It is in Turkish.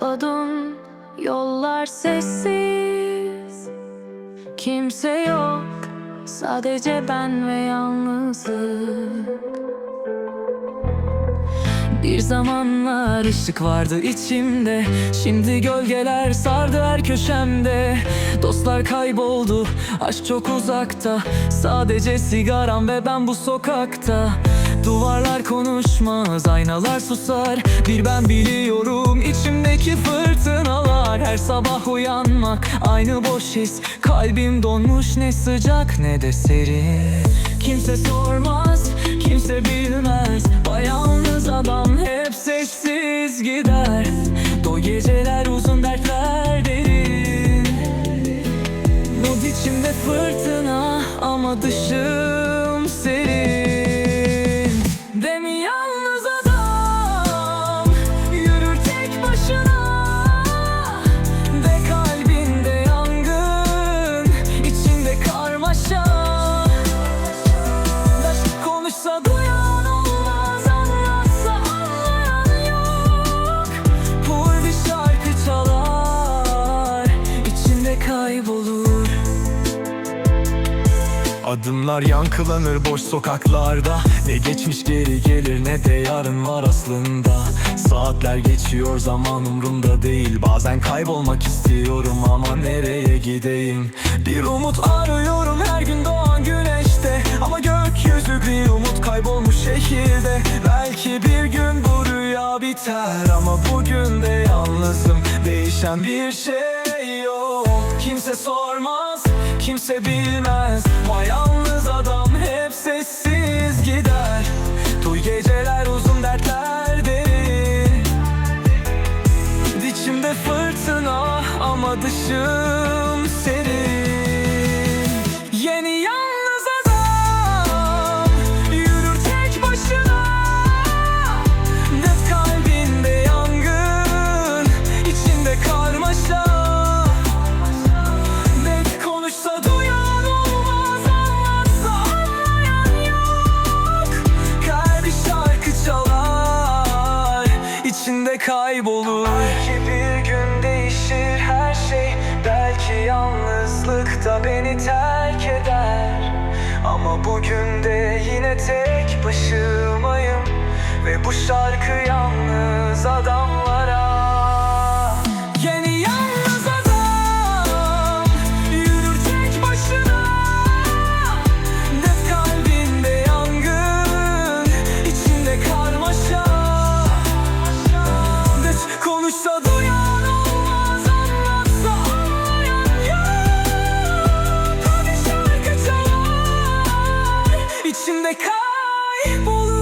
adım Yollar sessiz. Kimse yok Sadece ben ve yalnızlık. Bir zamanlar ışık vardı içimde. Şimdi gölgeler sardı her köşemde. Dostlar kayboldu Aşk çok uzakta. Sadece sigaram ve ben bu sokakta Duvarlar konuşmaz, aynalar susar. Bir ben biliyorum içimdeki fırtınalar. Her sabah uyanmak aynı boş his. Kalbim donmuş ne sıcak ne de serin. Kimse sormaz, kimse bilmez. Yalnız adam hep sessiz gider. Do geceler uzun dertler derin. Not içimde fırtına ama dışım Adımlar yankılanır boş sokaklarda. Ne geçmiş geri gelir ne de yarın var aslında. Saatler geçiyor zaman umrumda değil. Bazen kaybolmak istiyorum ama nereye gideyim? Bir umut arıyorum her gün doğan güneşte. Ama gökyüzü gri umut kaybolmuş şehirde. Belki bir gün bu rüya biter Ama bugün de yalnızım. Değişen bir şey yok. Kimse sormaz, kimse bilmez. Ama yalnız adam hep sessiz gider. Duy geceler uzun dertler derin İçimde fırtına ama dışım kaybolur Belki bir gün değişir her şey. Belki yalnızlık da beni terk eder. Ama bugün de yine tek başımayım. Ve bu şarkı yalnız olur.